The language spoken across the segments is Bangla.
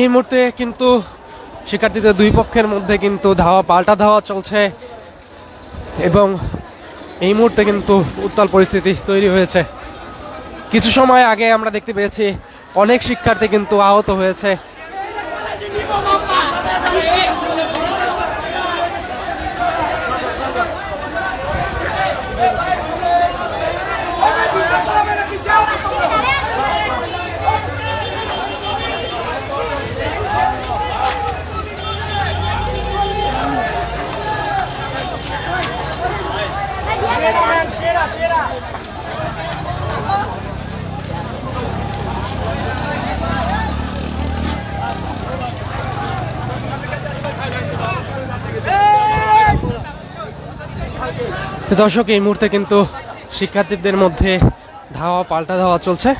এই মুহূর্তে কিন্তু শিক্ষার্থীদের দুই পক্ষের মধ্যে কিন্তু ধাওয়া, পাল্টা ধাওয়া চলছে এবং এই মুহূর্তে কিন্তু উত্তাল পরিস্থিতি তৈরি হয়েছে। কিছু সময় আগে আমরা দেখতে পেয়েছি, অনেক শিক্ষার্থী কিন্তু আহত হয়েছে। দর্শক এই মুহূর্তে কিন্তু শিক্ষার্থীদের মধ্যে ধাওয়া পাল্টা ধাওয়া চলছে।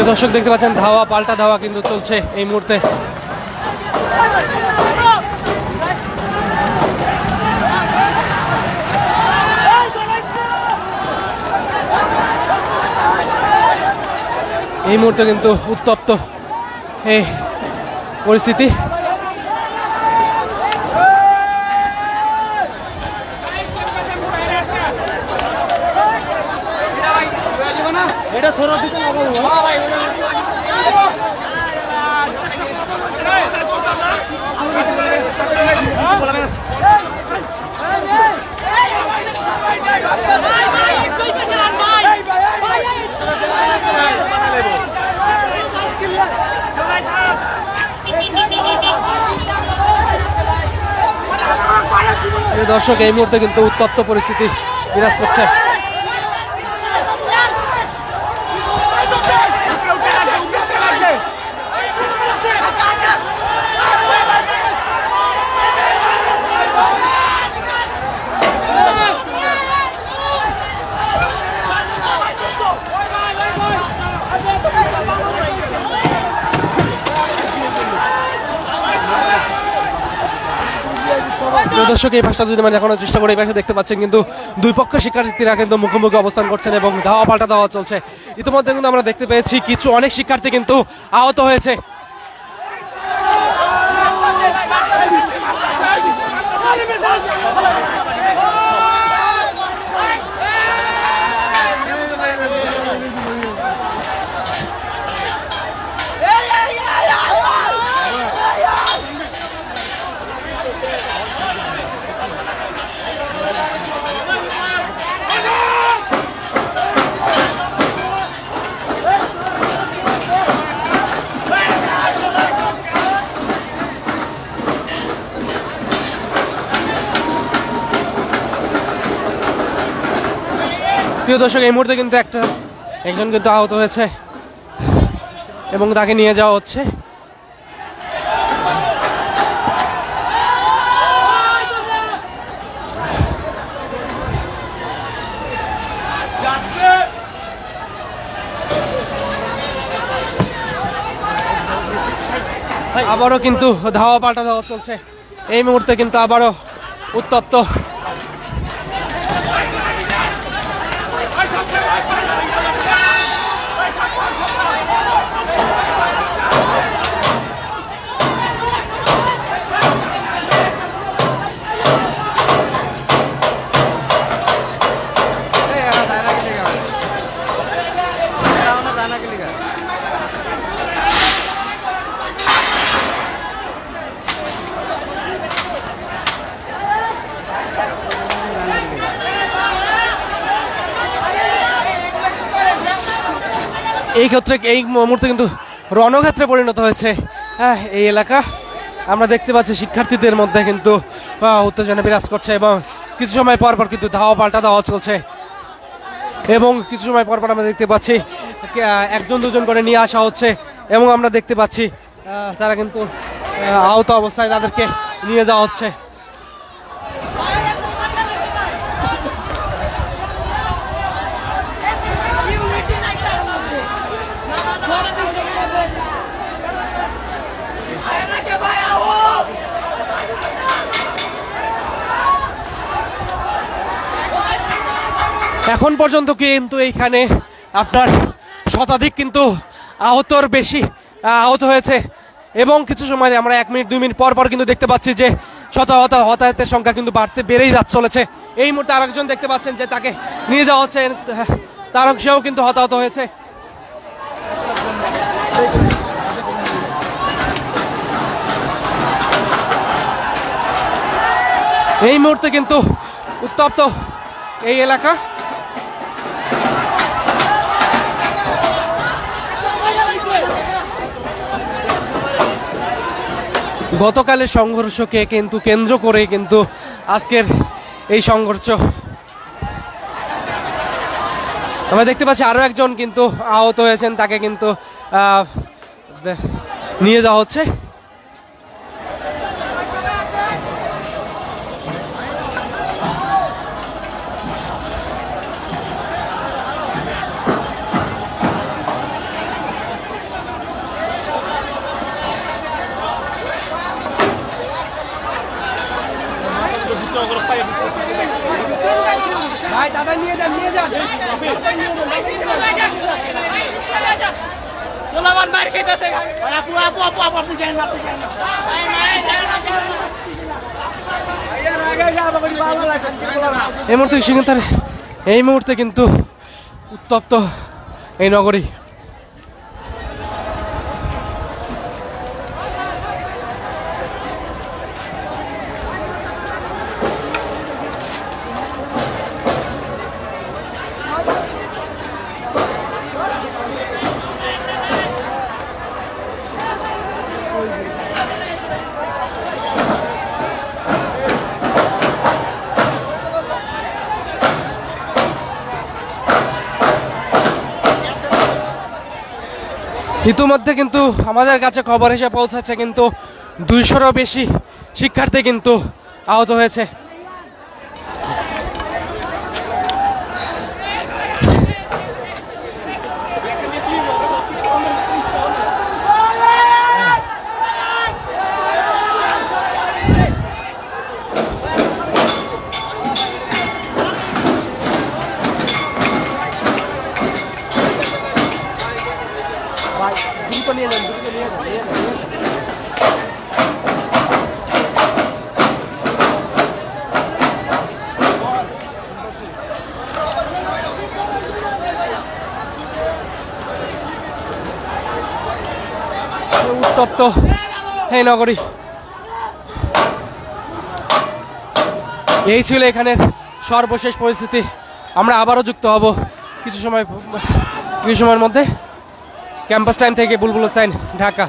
প্রিয় দর্শক, দেখতে পাচ্ছেন, ধাওয়া, পাল্টা ধাওয়া কিন্তু চলছে এই মুহূর্তে। এই মুহূর্তে কিন্তু উত্তপ্ত এই পরিস্থিতি প্রিয় দর্শক এই মুহূর্তে কিন্তু উত্তপ্ত পরিস্থিতি বিরাজ করছে প্রিয় দর্শক, এই ভাষাটা যদি মানে এখনও চেষ্টা করে এই ভাষা দেখতে পাচ্ছেন, কিন্তু দুই পক্ষ শিক্ষার্থীরা কিন্তু মুখোমুখি অবস্থান করছেন এবং ধাওয়া পাল্টা ধাওয়া চলছে। ইতিমধ্যে কিন্তু আমরা দেখতে পেয়েছি, কিছু অনেক শিক্ষার্থী কিন্তু আহত হয়েছে। প্রিয় দর্শক, এই মুহূর্তে কিন্তু একটা, একজন কিন্তু আহত হয়েছে এবং তাকে নিয়ে যাওয়া হচ্ছে। আবারও কিন্তু ধাওয়া পাল্টা ধাওয়া চলছে। এই মুহূর্তে কিন্তু আবারও উত্তপ্ত। এই ক্ষেত্রে এই মুহূর্তে কিন্তু রণক্ষেত্রে পরিণত হয়েছে হ্যাঁ এই এলাকা। আমরা দেখতে পাচ্ছি শিক্ষার্থীদের মধ্যে কিন্তু উত্তেজনা বিরাজ করছে এবং কিছু সময় পর পর কিন্তু ধাওয়া পাল্টা দেওয়া চলছে। এবং কিছু সময় পর পর আমরা দেখতে পাচ্ছি একজন দুজন করে নিয়ে আসা হচ্ছে এবং আমরা দেখতে পাচ্ছি তারা কিন্তু আহত অবস্থায় তাদেরকে নিয়ে যাওয়া হচ্ছে। এখন পর্যন্ত কিন্তু এইখানে আপনার শতাধিক কিন্তু আহতর বেশি আহত হয়েছে। এবং কিছু সময় আমরা এক মিনিট, দুই মিনিট পর পর কিন্তু দেখতে পাচ্ছি যে শত হত হতাহতের সংখ্যা কিন্তু বাড়তে বেড়েই যাচ্ছে, চলেছে। এই মুহূর্তে আরেকজন দেখতে পাচ্ছেন যে তাকে নিয়ে যাওয়া হচ্ছে। তার সেও কিন্তু হতাহত হয়েছে। এই মুহূর্তে কিন্তু উত্তপ্ত এই এলাকা। গতকালের সংঘর্ষকে কিন্তু কেন্দ্র করে কিন্তু আজকের এই সংঘর্ষ। আমরা দেখতে পাচ্ছি আরও একজন কিন্তু আহত হয়েছেন, তাকে কিন্তু নিয়ে যাওয়া হচ্ছে। ভাই দাদা নিয়ে যান নিয়ে যান। এই মুহূর্তে কিন্তু উত্তপ্ত এই নগরী। ইতিমধ্যে কিন্তু আমাদের কাছে খবর এসে পৌঁছাচ্ছে কিন্তু দুইশোরও বেশি শিক্ষার্থী কিন্তু আহত হয়েছে। উত্তপ্ত এই নগরী। এই ছিল এখানের সর্বশেষ পরিস্থিতি। আমরা আবারও যুক্ত হব কিছু সময়, কিছু সময়ের মধ্যে। ক্যাম্পাস টাইম থেকে বুলবুল হোসেন ঢাকা।